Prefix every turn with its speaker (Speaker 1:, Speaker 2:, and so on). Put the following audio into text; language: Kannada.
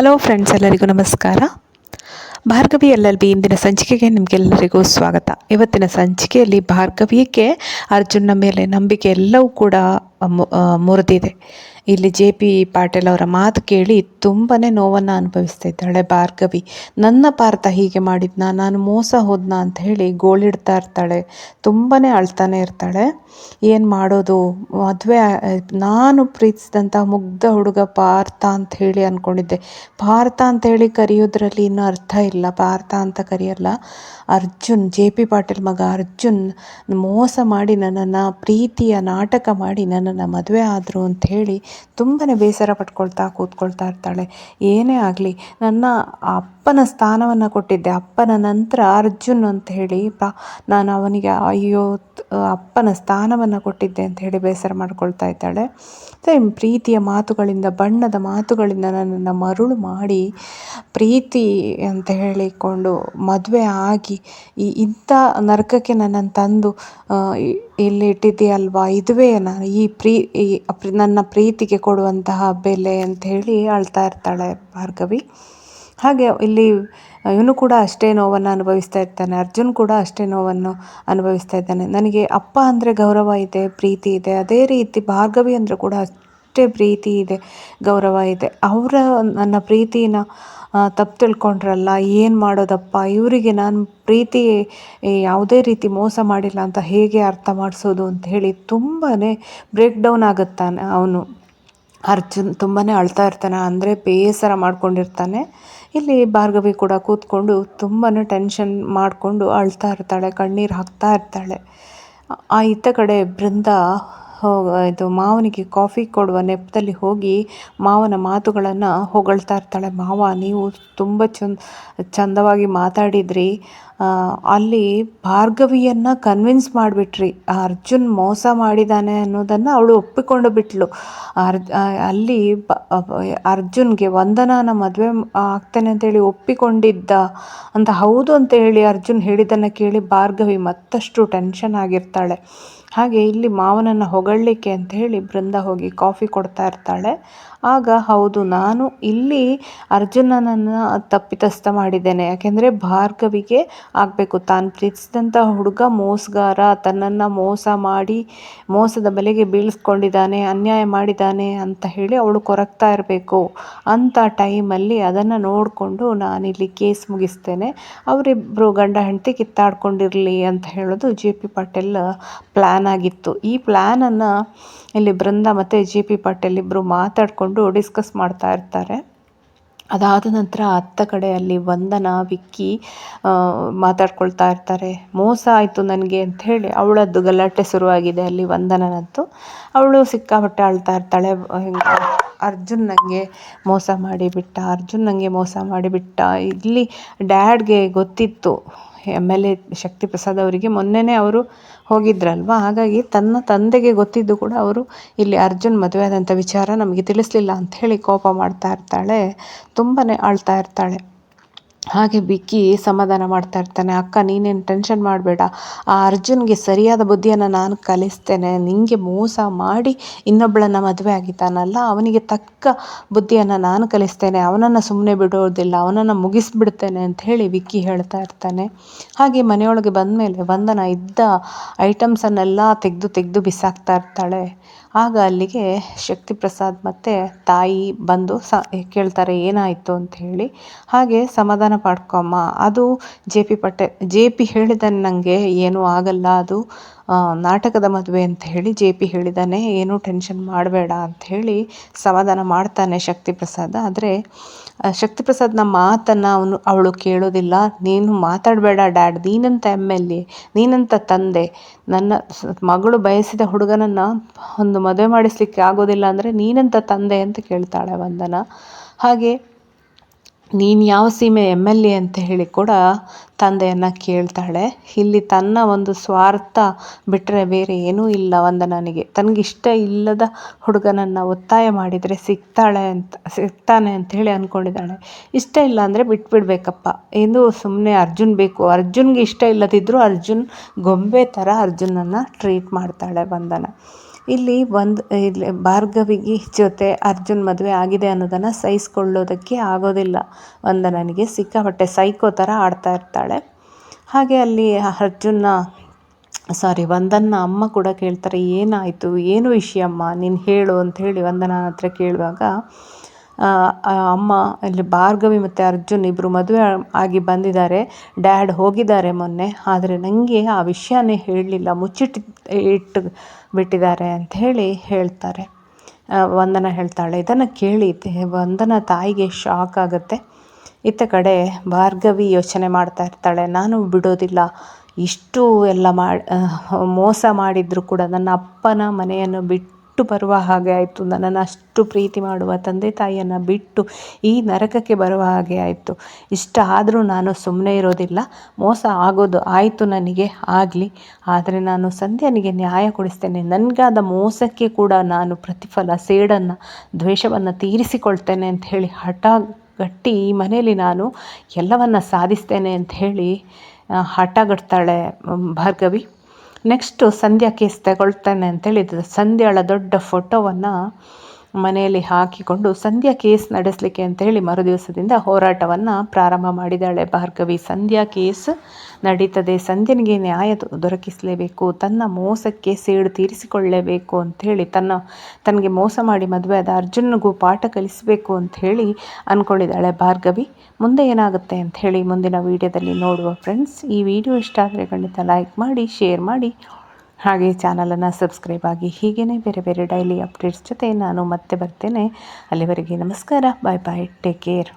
Speaker 1: ಹಲೋ ಫ್ರೆಂಡ್ಸ್ ಎಲ್ಲರಿಗೂ ನಮಸ್ಕಾರ. ಭಾರ್ಗವಿ ಎಲ್ ಎಲ್ ಬಿ ಇಂದಿನ ಸಂಚಿಕೆಗೆ ನಿಮಗೆಲ್ಲರಿಗೂ ಸ್ವಾಗತ. ಇವತ್ತಿನ ಸಂಚಿಕೆಯಲ್ಲಿ ಭಾರ್ಗವಿಗೆ ಅರ್ಜುನ ಮೇಲೆ ನಂಬಿಕೆ ಎಲ್ಲವೂ ಕೂಡ ಮುರಿದಿದೆ. ಇಲ್ಲಿ ಜೆ ಪಿ ಪಾಟೀಲ್ ಅವರ ಮಾತು ಕೇಳಿ ತುಂಬಾ ನೋವನ್ನು ಅನುಭವಿಸ್ತಾ ಇದ್ದಾಳೆ ಭಾರ್ಗವಿ. ನನ್ನ ಪಾರ್ಥ ಹೀಗೆ ಮಾಡಿದ್ನ, ನಾನು ಮೋಸ ಹೋದ್ನ ಅಂತ ಹೇಳಿ ಗೋಳಿಡ್ತಾ ಇರ್ತಾಳೆ ತುಂಬಾ ಅಳ್ತಾನೆ ಇರ್ತಾಳೆ. ಏನು ಮಾಡೋದು, ಮದುವೆ ನಾನು ಪ್ರೀತಿಸಿದಂಥ ಮುಗ್ಧ ಹುಡುಗ ಪಾರ್ಥ ಅಂತ ಹೇಳಿ ಅಂದ್ಕೊಂಡಿದ್ದೆ ಪಾರ್ಥ ಅಂತ ಹೇಳಿ ಕರೆಯೋದ್ರಲ್ಲಿ ಇನ್ನೂ ಅರ್ಥ ಇಲ್ಲ, ಪಾರ್ಥ ಅಂತ ಕರೆಯಲ್ಲ. ಅರ್ಜುನ್, ಜೆ ಪಿ ಪಾಟೀಲ್ ಮಗ ಅರ್ಜುನ್, ಮೋಸ ಮಾಡಿ ನನ್ನನ್ನು, ಪ್ರೀತಿಯ ನಾಟಕ ಮಾಡಿ ನನ್ನನ್ನು ಮದುವೆ ಆದರು ಅಂತ ಹೇಳಿ ತುಂಬಾ ಬೇಸರ ಪಟ್ಕೊಳ್ತಾ ಕೂತ್ಕೊಳ್ತಾ ಇರ್ತಾಳೆ. ಏನೇ ಆಗಲಿ ನನ್ನ ಅಪ್ಪನ ಸ್ಥಾನವನ್ನು ಕೊಟ್ಟಿದ್ದೆ. ಅಪ್ಪನ ನಂತರ ಅರ್ಜುನ್ ಅಂತ ಹೇಳಿ ನಾನು ಅವನಿಗೆ, ಅಯ್ಯೋ ಅಪ್ಪನ ಸ್ಥಾನವನ್ನು ಕೊಟ್ಟಿದ್ದೆ ಅಂತ ಹೇಳಿ ಬೇಸರ ಮಾಡ್ಕೊಳ್ತಾ ಇದ್ದಾಳೆ. ಪ್ರೀತಿಯ ಮಾತುಗಳಿಂದ, ಬಣ್ಣದ ಮಾತುಗಳಿಂದ ನನ್ನನ್ನು ಮರುಳು ಮಾಡಿ ಪ್ರೀತಿ ಅಂತ ಹೇಳಿಕೊಂಡು ಮದುವೆ ಆಗಿ ಈ ಇಂಥ ನರಕಕ್ಕೆ ನನ್ನನ್ನು ತಂದು ಇಲ್ಲಿ ಇಟ್ಟಿದ್ದೀಯಲ್ವಾ? ಇದುವೇ ನಾನು ಈ ಪ್ರೀ, ಈ ನನ್ನ ಪ್ರೀತಿಗೆ ಕೊಡುವಂತಹ ಬೆಲೆ ಅಂತ ಹೇಳಿ ಅಳ್ತಾ ಇರ್ತಾಳೆ ಭಾರ್ಗವಿ. ಹಾಗೆ ಇಲ್ಲಿ ಇವನು ಕೂಡ ಅಷ್ಟೇ ನೋವನ್ನು ಅನುಭವಿಸ್ತಾ ಇರ್ತಾನೆ. ಅರ್ಜುನ್ ಕೂಡ ಅಷ್ಟೇ ನೋವನ್ನು ಅನುಭವಿಸ್ತಾ ಇದ್ದಾನೆ. ನನಗೆ ಅಪ್ಪ ಅಂದರೆ ಗೌರವ ಇದೆ, ಪ್ರೀತಿ ಇದೆ. ಅದೇ ರೀತಿ ಭಾರ್ಗವಿ ಅಂದರೆ ಕೂಡ ಅಷ್ಟೇ ಪ್ರೀತಿ ಇದೆ, ಗೌರವ ಇದೆ. ಅವರ, ನನ್ನ ಪ್ರೀತಿನ ತಪ್ಪು ತಿಳ್ಕೊಂಡ್ರಲ್ಲ, ಏನು ಮಾಡೋದಪ್ಪ? ಇವರಿಗೆ ನಾನು ಪ್ರೀತಿ ಯಾವುದೇ ರೀತಿ ಮೋಸ ಮಾಡಿಲ್ಲ ಅಂತ ಹೇಗೆ ಅರ್ಥ ಮಾಡಿಸೋದು ಅಂತ ಹೇಳಿ ತುಂಬಾ ಬ್ರೇಕ್ ಡೌನ್ ಆಗುತ್ತಾನೆ ಅವನು. ಅರ್ಜುನ್ ತುಂಬಾ ಅಳ್ತಾ ಇರ್ತಾನೆ, ಅಂದರೆ ಬೇಸರ ಮಾಡ್ಕೊಂಡಿರ್ತಾನೆ. ಇಲ್ಲಿ ಭಾರ್ಗವಿ ಕೂಡ ಕೂತ್ಕೊಂಡು ತುಂಬಾ ಟೆನ್ಷನ್ ಮಾಡಿಕೊಂಡು ಅಳ್ತಾ ಇರ್ತಾಳೆ, ಕಣ್ಣೀರು ಹಾಕ್ತಾ ಇರ್ತಾಳೆ. ಆ ಇತ್ತ ಕಡೆ ಬೃಂದ ಇದು ಮಾವನಿಗೆ ಕಾಫಿ ಕೊಡುವ ನೆಪದಲ್ಲಿ ಹೋಗಿ ಮಾವನ ಮಾತುಗಳನ್ನು ಹೊಗಳ್ತಾ ಇರ್ತಾಳೆ. ಮಾವ, ನೀವು ತುಂಬ ಚಂದ, ಚಂದವಾಗಿ ಮಾತಾಡಿದ್ರಿ. ಅಲ್ಲಿ ಭಾರ್ಗವಿಯನ್ನು ಕನ್ವಿನ್ಸ್ ಮಾಡಿಬಿಟ್ರಿ. ಅರ್ಜುನ್ ಮೋಸ ಮಾಡಿದ್ದಾನೆ ಅನ್ನೋದನ್ನು ಅವಳು ಒಪ್ಪಿಕೊಂಡು ಬಿಟ್ಲು. ಅರ್ ಅಲ್ಲಿ ಅರ್ಜುನ್ಗೆ ವಂದನಾನ ಮದುವೆ ಆಗ್ತಾನೆ ಅಂತೇಳಿ ಒಪ್ಪಿಕೊಂಡಿದ್ದ ಅಂತ ಹೌದು ಅಂತ ಹೇಳಿ ಅರ್ಜುನ್ ಹೇಳಿದ್ದನ್ನು ಕೇಳಿ ಭಾರ್ಗವಿ ಮತ್ತಷ್ಟು ಟೆನ್ಷನ್ ಆಗಿರ್ತಾಳೆ. ಹಾಗೆ ಇಲ್ಲಿ ಮಾವನನ್ನು ಹೊಗಳಲಿಕ್ಕೆ ಅಂತ ಹೇಳಿ ಬೃಂದ ಹೋಗಿ ಕಾಫಿ ಕೊಡ್ತಾ ಇರ್ತಾಳೆ. ಆಗ ಹೌದು, ನಾನು ಇಲ್ಲಿ ಅರ್ಜುನನನ್ನು ತಪ್ಪಿತಸ್ಥ ಮಾಡಿದ್ದೇನೆ. ಯಾಕೆಂದರೆ ಭಾರ್ಗವಿಗೆ ಆಗಬೇಕು. ತಾನು ಪ್ರೀತಿಸಿದಂಥ ಹುಡುಗ ಮೋಸಗಾರ, ತನ್ನನ್ನು ಮೋಸ ಮಾಡಿ, ಮೋಸದ ಬಲೆಗೆ ಬೀಳಿಸ್ಕೊಂಡಿದ್ದಾನೆ, ಅನ್ಯಾಯ ಮಾಡಿದ್ದಾನೆ ಅಂತ ಹೇಳಿ ಅವಳು ಕೊರಗ್ತಾ ಇರಬೇಕು. ಅಂಥ ಟೈಮಲ್ಲಿ ಅದನ್ನು ನೋಡಿಕೊಂಡು ನಾನಿಲ್ಲಿ ಕೇಸ್ ಮುಗಿಸ್ತೇನೆ. ಅವರಿಬ್ಬರು ಗಂಡ ಹೆಂಡತಿ ಕಿತ್ತಾಡ್ಕೊಂಡಿರಲಿ ಅಂತ ಹೇಳೋದು ಜೆ ಪಿ ಪಾಟೀಲ್ ಪ್ಲ್ಯಾನ್ ಆಗಿತ್ತು. ಈ ಪ್ಲ್ಯಾನನ್ನು ಇಲ್ಲಿ ಬೃಂದ ಮತ್ತು ಜಿ ಪಿ ಪಾಟೀಲ್ ಇಬ್ಬರು ಮಾತಾಡಿಕೊಂಡು ಡಿಸ್ಕಸ್ ಮಾಡ್ತಾ ಇರ್ತಾರೆ. ಅದಾದ ನಂತರ ಅತ್ತ ಕಡೆ ಅಲ್ಲಿ ವಂದನ, ವಿಕ್ಕಿ ಮಾತಾಡ್ಕೊಳ್ತಾ ಇರ್ತಾರೆ. ಮೋಸ ಆಯಿತು ನನಗೆ ಅಂತ ಹೇಳಿ ಅವಳದ್ದು ಗಲಾಟೆ ಶುರುವಾಗಿದೆ ಅಲ್ಲಿ ವಂದನನದ್ದು ಅವಳು ಸಿಕ್ಕಾಪಟ್ಟೆ ಅಳ್ತಾ ಇರ್ತಾಳೆ. ಅರ್ಜುನ್ ನನಗೆ ಮೋಸ ಮಾಡಿಬಿಟ್ಟ, ಅರ್ಜುನ್ ನನಗೆ ಮೋಸ ಮಾಡಿಬಿಟ್ಟ. ಇಲ್ಲಿ ಡ್ಯಾಡ್ಗೆ ಗೊತ್ತಿತ್ತು. M L A Shakti Prasad ಅವರಿಗೆ ಮೊನ್ನೆನೇ ಅವರು ಹೋಗಿದ್ರಲ್ವ? ಹಾಗಾಗಿ ತನ್ನ ತಂದೆಗೆ ಗೊತ್ತಿದ್ದು ಕೂಡ ಅವರು ಇಲ್ಲಿ ಅರ್ಜುನ್ ಮದುವೆ ಆದಂಥ ವಿಚಾರ ನಮಗೆ ತಿಳಿಸ್ಲಿಲ್ಲ ಅಂತ ಹೇಳಿ ಕೋಪ ಮಾಡ್ತಾ ಇರ್ತಾಳೆ ತುಂಬಾ ಅಳ್ತಾ ಇರ್ತಾಳೆ. ಹಾಗೆ ಬಿಕ್ಕಿ ಸಮಾಧಾನ ಮಾಡ್ತಾ ಇರ್ತಾನೆ. ಅಕ್ಕ, ನೀನೇನು ಟೆನ್ಷನ್ ಮಾಡಬೇಡ. ಆ ಅರ್ಜುನ್ಗೆ ಸರಿಯಾದ ಬುದ್ಧಿಯನ್ನು ನಾನು ಕಲಿಸ್ತೇನೆ. ನಿಂಗೆ ಮೋಸ ಮಾಡಿ ಇನ್ನೊಬ್ಬಳನ್ನು ಮದುವೆ ಆಗಿದ್ದಾನಲ್ಲ, ಅವನಿಗೆ ತಕ್ಕ ಬುದ್ಧಿಯನ್ನು ನಾನು ಕಲಿಸ್ತೇನೆ. ಅವನನ್ನು ಸುಮ್ಮನೆ ಬಿಡೋದಿಲ್ಲ, ಅವನನ್ನು ಮುಗಿಸ್ಬಿಡ್ತೇನೆ ಅಂತ ಹೇಳಿ ವಿಕ್ಕಿ ಹೇಳ್ತಾ ಇರ್ತಾನೆ. ಹಾಗೆ ಮನೆಯೊಳಗೆ ಬಂದ ಮೇಲೆ ವಂದನ ಇದ್ದ ಐಟಮ್ಸನ್ನೆಲ್ಲ ತೆಗೆದು ತೆಗೆದು ಬಿಸಾಕ್ತಾ ಇರ್ತಾಳೆ. ಆಗ ಅಲ್ಲಿಗೆ ಶಕ್ತಿ ಪ್ರಸಾದ್ ಮತ್ತು ತಾಯಿ ಬಂದು ಸ ಕೇಳ್ತಾರೆ, ಏನಾಯಿತು ಅಂತ ಹೇಳಿ. ಹಾಗೆ ಸಮಾಧಾನ ಪಡ್ಕೊಮ್ಮ ಅದು ಜೆ ಪಿ ಪಟ್ಟೆ ಜೆ ಪಿ ಹೇಳಿದ ನನಗೆ ಏನೂ ಆಗಲ್ಲ, ಅದು ನಾಟಕದ ಮದುವೆ ಅಂತ ಹೇಳಿ ಜೆ ಪಿ ಹೇಳಿದ್ದಾನೆ ಏನೂ ಟೆನ್ಷನ್ ಮಾಡಬೇಡ ಅಂತ ಹೇಳಿ ಸಮಾಧಾನ ಮಾಡ್ತಾನೆ ಶಕ್ತಿ ಪ್ರಸಾದ್ ಆದರೆ ಶಕ್ತಿ ಪ್ರಸಾದ್ನ ಮಾತನ್ನು ಅವನು, ಅವಳು ಕೇಳೋದಿಲ್ಲ. ನೀನು ಮಾತಾಡಬೇಡ ಡ್ಯಾಡ್, ನೀನಂತ ಎಂ ಎಲ್ ಎ, ನೀನಂತ ತಂದೆ. ನನ್ನ ಮಗಳು ಬಯಸಿದ ಹುಡುಗನನ್ನು ಒಂದು ಮದುವೆ ಮಾಡಿಸ್ಲಿಕ್ಕೆ ಆಗೋದಿಲ್ಲ ಅಂದರೆ ನೀನಂತ ತಂದೆ ಅಂತ ಕೇಳ್ತಾಳೆ ವಂದನ. ಹಾಗೆ, ನೀನು ಯಾವ ಸೀಮೆ ಎಂ ಎಲ್ ಎ ಅಂತ ಹೇಳಿ ಕೂಡ ತಂದೆಯನ್ನು ಕೇಳ್ತಾಳೆ. ಇಲ್ಲಿ ತನ್ನ ಒಂದು ಸ್ವಾರ್ಥ ಬಿಟ್ಟರೆ ಬೇರೆ ಏನೂ ಇಲ್ಲ ಒಂದು ನನಗೆ. ತನಗಿಷ್ಟ ಇಲ್ಲದ ಹುಡುಗನನ್ನು ಒತ್ತಾಯ ಮಾಡಿದರೆ ಸಿಗ್ತಾಳೆ ಅಂತ, ಸಿಗ್ತಾನೆ ಅಂಥೇಳಿ ಅಂದ್ಕೊಂಡಿದ್ದಾಳೆ ಇಷ್ಟ ಇಲ್ಲ ಅಂದರೆ ಬಿಟ್ಬಿಡ್ಬೇಕಪ್ಪ. ಎಂದು ಸುಮ್ಮನೆ ಅರ್ಜುನ್ ಬೇಕು. ಅರ್ಜುನ್ಗೆ ಇಷ್ಟ ಇಲ್ಲದಿದ್ದರೂ ಅರ್ಜುನ್ ಗೊಂಬೆ ಥರ ಅರ್ಜುನನ್ನು ಟ್ರೀಟ್ ಮಾಡ್ತಾಳೆ ವಂದನ ಇಲ್ಲಿ ಒಂದು ಇಲ್ಲಿ ಭಾರ್ಗವಿಗೆ ಜೊತೆ ಅರ್ಜುನ್ ಮದುವೆ ಆಗಿದೆ ಅನ್ನೋದನ್ನು ಸಹಿಸ್ಕೊಳ್ಳೋದಕ್ಕೆ ಆಗೋದಿಲ್ಲ. ವಂದನನಿಗೆ ಸಿಕ್ಕಾಪಟ್ಟೆ ಸೈಕೋ ಥರ ಆಡ್ತಾ ಇರ್ತಾಳೆ. ಹಾಗೆ ಅಲ್ಲಿ ಅರ್ಜುನ್ನ ಸಾರಿ ವಂದನ್ನ ಅಮ್ಮ ಕೂಡ ಕೇಳ್ತಾರೆ, ಏನಾಯಿತು, ಏನು ವಿಷಯ ಅಮ್ಮ, ನೀನು ಹೇಳು ಅಂತ ಹೇಳಿ ವಂದನ ಹತ್ರ ಕೇಳುವಾಗ ಅಮ್ಮ, ಇಲ್ಲಿ ಭಾರ್ಗವಿ ಮತ್ತು ಅರ್ಜುನ್ ಇಬ್ಬರು ಮದುವೆ ಆಗಿ ಬಂದಿದ್ದಾರೆ, ಡ್ಯಾಡ್ ಹೋಗಿದ್ದಾರೆ ಮೊನ್ನೆ, ಆದರೆ ನನಗೆ ಆ ವಿಷಯನೇ ಹೇಳಲಿಲ್ಲ ಮುಚ್ಚಿಟ್ಟು ಇಟ್ಟು ಬಿಟ್ಟಿದ್ದಾರೆ ಅಂತ ಹೇಳಿ ಹೇಳ್ತಾರೆ. ವಂದನ ಹೇಳ್ತಾಳೆ. ಇದನ್ನು ಕೇಳಿ ವಂದನ ತಾಯಿಗೆ ಶಾಕ್ ಆಗುತ್ತೆ. ಇತ್ತ ಕಡೆ ಭಾರ್ಗವಿ ಯೋಚನೆ ಮಾಡ್ತಾ ಇರ್ತಾಳೆ, ನಾನು ಬಿಡೋದಿಲ್ಲ. ಇಷ್ಟು ಎಲ್ಲ ಮಾಡಿ ಮೋಸ ಮಾಡಿದರೂ ಕೂಡ ನನ್ನ ಅಪ್ಪನ ಮನೆಯನ್ನು ಬಿಟ್ಟು ಬರುವ ಹಾಗೆ ಆಯಿತು. ನನ್ನನ್ನು ಅಷ್ಟು ಪ್ರೀತಿ ಮಾಡುವ ತಂದೆ ತಾಯಿಯನ್ನು ಬಿಟ್ಟು ಈ ನರಕಕ್ಕೆ ಬರುವ ಹಾಗೆ ಆಯಿತು. ಇಷ್ಟ ಆದರೂ ನಾನು ಸುಮ್ಮನೆ ಇರೋದಿಲ್ಲ. ಮೋಸ ಆಗೋದು ಆಯಿತು ನನಗೆ, ಆಗಲಿ. ಆದರೆ ನಾನು ಸಂಧ್ಯಾನಿಗೆ ನ್ಯಾಯ ಕೊಡಿಸ್ತೇನೆ. ನನಗಾದ ಮೋಸಕ್ಕೆ ಕೂಡ ನಾನು ಪ್ರತಿಫಲ, ಸೇಡನ್ನು, ದ್ವೇಷವನ್ನು ತೀರಿಸಿಕೊಳ್ತೇನೆ ಅಂತ ಹೇಳಿ ಹಠ ಗಟ್ಟಿ, ಈ ಮನೆಯಲ್ಲಿ ನಾನು ಎಲ್ಲವನ್ನ ಸಾಧಿಸ್ತೇನೆ ಅಂತ ಹೇಳಿ ಹಠಗಟ್ತಾಳೆ ಭಾರ್ಗವಿ. ನೆಕ್ಸ್ಟು ಸಂಧ್ಯಾ ಕೇಸ್ ತಗೊಳ್ತಾನೆ ಅಂತೇಳಿ ಸಂಧ್ಯಾಳ ದೊಡ್ಡ ಫೋಟೋವನ್ನು ಮನೆಯಲ್ಲಿ ಹಾಕಿಕೊಂಡು ಸಂಧ್ಯಾ ಕೇಸ್ ನಡೆಸಲಿಕ್ಕೆ ಅಂತ ಹೇಳಿ ಮರುದಿವಸದಿಂದ ಹೋರಾಟವನ್ನು ಪ್ರಾರಂಭ ಮಾಡಿದ್ದಾಳೆ. ಭಾರ್ಗವಿ, ಸಂಧ್ಯಾ ಕೇಸ್ ನಡೀತದೆ. ಸಂಧ್ಯನಿಗೆ ನ್ಯಾಯ ದೊರಕಿಸಲೇಬೇಕು. ತನ್ನ ಮೋಸಕ್ಕೆ ಸೇಡು ತೀರಿಸಿಕೊಳ್ಳಲೇಬೇಕು ಅಂಥೇಳಿ ತನ್ನ, ತನಗೆ ಮೋಸ ಮಾಡಿ ಮದುವೆ ಆದ ಅರ್ಜುನ್ಗೂ ಪಾಠ ಕಲಿಸಬೇಕು ಅಂಥೇಳಿ ಅಂದ್ಕೊಂಡಿದ್ದಾಳೆ ಭಾರ್ಗವಿ. ಮುಂದೆ ಏನಾಗುತ್ತೆ ಅಂತ ಹೇಳಿ ಮುಂದಿನ ವೀಡಿಯೋದಲ್ಲಿ ನೋಡುವ ಫ್ರೆಂಡ್ಸ್ ಈ ವಿಡಿಯೋ ಇಷ್ಟ ಆದರೆ ಖಂಡಿತ ಲೈಕ್ ಮಾಡಿ ಶೇರ್ ಮಾಡಿ. ಹಾಗೆ ಚಾನಲನ್ನು ಸಬ್ಸ್ಕ್ರೈಬ್ ಆಗಿ ಹೀಗೇ ಬೇರೆ ಬೇರೆ ಡೈಲಿ ಅಪ್ಡೇಟ್ಸ್ ಜೊತೆ ನಾನು ಮತ್ತೆ ಬರ್ತೇನೆ. ಅಲ್ಲಿವರೆಗೆ ನಮಸ್ಕಾರ. ಬಾಯ್ ಬಾಯ್. Take care